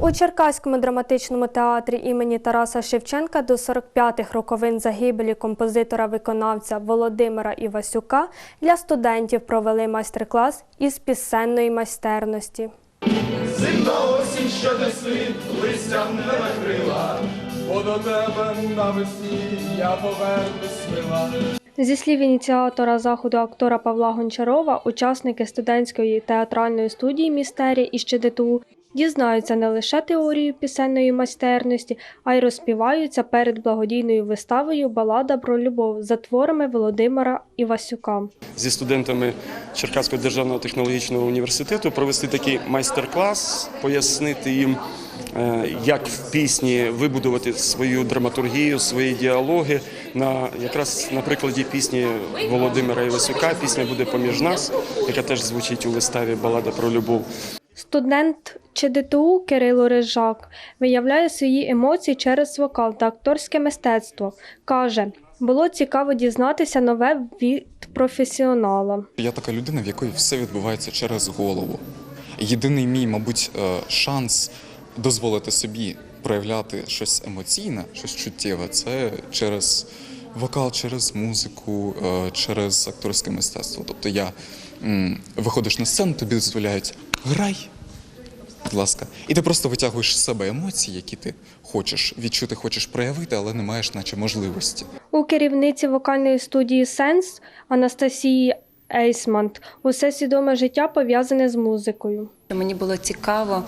У Черкаському драматичному театрі імені Тараса Шевченка до 45-х роковин загибелі композитора-виконавця Володимира Івасюка для студентів провели майстер-клас із пісенної майстерності. Зимна осінь, що несли, листям не накрила, бо до тебе навесні я повернусь мила. Зі слів ініціатора заходу актора Павла Гончарова, учасники студентської театральної студії Містерія із ЧДТУ дізнаються не лише теорію пісенної майстерності, а й розпіваються перед благодійною виставою Балада про любов за творами Володимира Івасюка. зі студентами Черкаського державного технологічного університету провести такий майстер-клас, пояснити їм, е, як в пісні вибудувати свою драматургію, свої діалоги. На якраз на прикладі пісні Володимира Івасюка пісня буде поміж нас, яка теж звучить у виставі Балада про любов. Студент ЧДТУ Кирило Рижак виявляє свої емоції через вокал та акторське мистецтво. Каже, було цікаво дізнатися нове від професіонала. Я така людина, в якої все відбувається через голову. Єдиний мій, мабуть, е, шанс дозволити собі проявляти щось емоційне, щось чуттєве, це через вокал, через музику, е, через акторське мистецтво. Тобто я виходиш на сцену, тобі дозволяють грай, будь ласка, і ти просто витягуєш з себе емоції, які ти хочеш відчути, хочеш проявити, але не маєш, наче можливості. У керівниці вокальної студії Сенс Анастасії Ейсмант усе свідоме життя пов'язане з музикою. Мені було цікаво,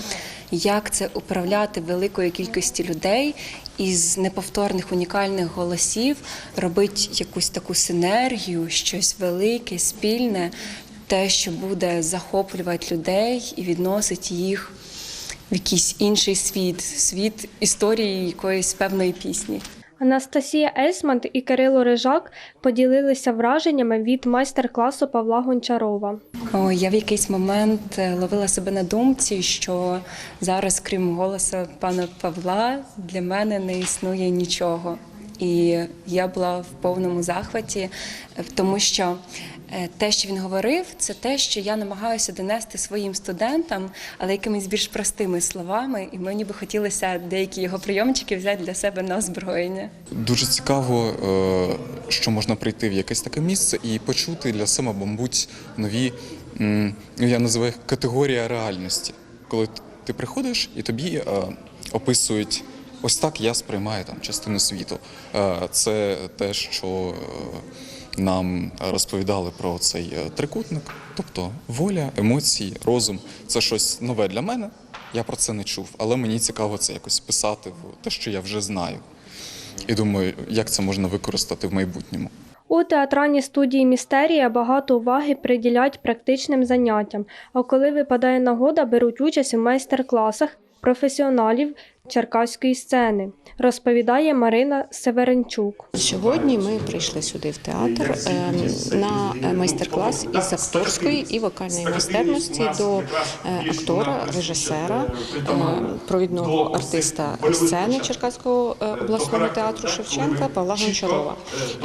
як це управляти великою кількістю людей із неповторних унікальних голосів, робити якусь таку синергію, щось велике, спільне, те, що буде захоплювати людей і відносить їх в якийсь інший світ, світ історії якоїсь певної пісні. Анастасія Ейсмант і Кирило Рижак поділилися враженнями від майстер-класу Павла Гончарова. О, я в якийсь момент е, ловила себе на думці, що зараз, крім голосу пана Павла, для мене не існує нічого. І я була в повному захваті, е, тому що е, те, що він говорив, це те, що я намагаюся донести своїм студентам, але якимись більш простими словами. І мені би хотілося деякі його прийомчики взяти для себе на озброєння. Дуже цікаво, е, що можна прийти в якесь таке місце і почути для себе, мабуть, нові, ну, я називаю категорія реальності. Коли ти приходиш і тобі описують. Ось так я сприймаю там частину світу. Е, Це те, що е, нам розповідали про цей е, трикутник. Тобто воля, емоції, розум це щось нове для мене. Я про це не чув, але мені цікаво це якось писати в те, що я вже знаю. І думаю, як це можна використати в майбутньому. У театральній студії Містерія багато уваги приділяють практичним заняттям, а коли випадає нагода, беруть участь у майстер-класах професіоналів черкаської сцени, розповідає Марина Северенчук. Сьогодні ми прийшли сюди в театр е, на майстер-клас із акторської і вокальної майстерності до е, актора, режисера, е, провідного артиста сцени Черкаського е, обласного театру Шевченка Павла Гончарова.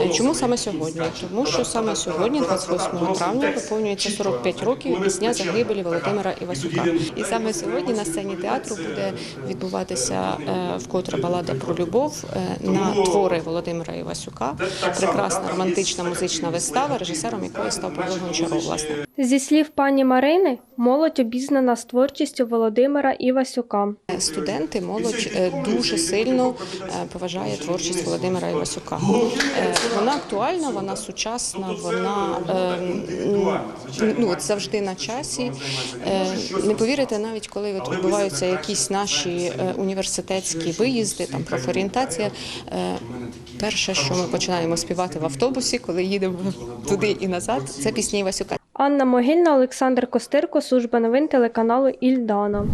Е, Чому саме сьогодні? Тому що саме сьогодні, 28 травня, виповнюється 45 років від дня загибелі Володимира Івасюка. І саме сьогодні на сцені театру буде відбуватися е, вкотре балада про любов е, на твори Володимира Івасюка. Прекрасна романтична музична вистава, режисером якої став Павло Гончаров. Власне. Зі слів пані Марини, молодь обізнана з творчістю Володимира Івасюка. Студенти, молодь е, дуже сильно поважає творчість Володимира Івасюка. Вона актуальна, вона сучасна, вона е, ну, от завжди на часі. Не повірите, навіть коли відбуваються якісь наші е, університетські виїзди, там профорієнтація. е, Перше, що ми починаємо співати в автобусі, коли їдемо туди і назад, це пісні Васюка. Анна Могильна, Олександр Костирко, служба новин телеканалу Ільдана.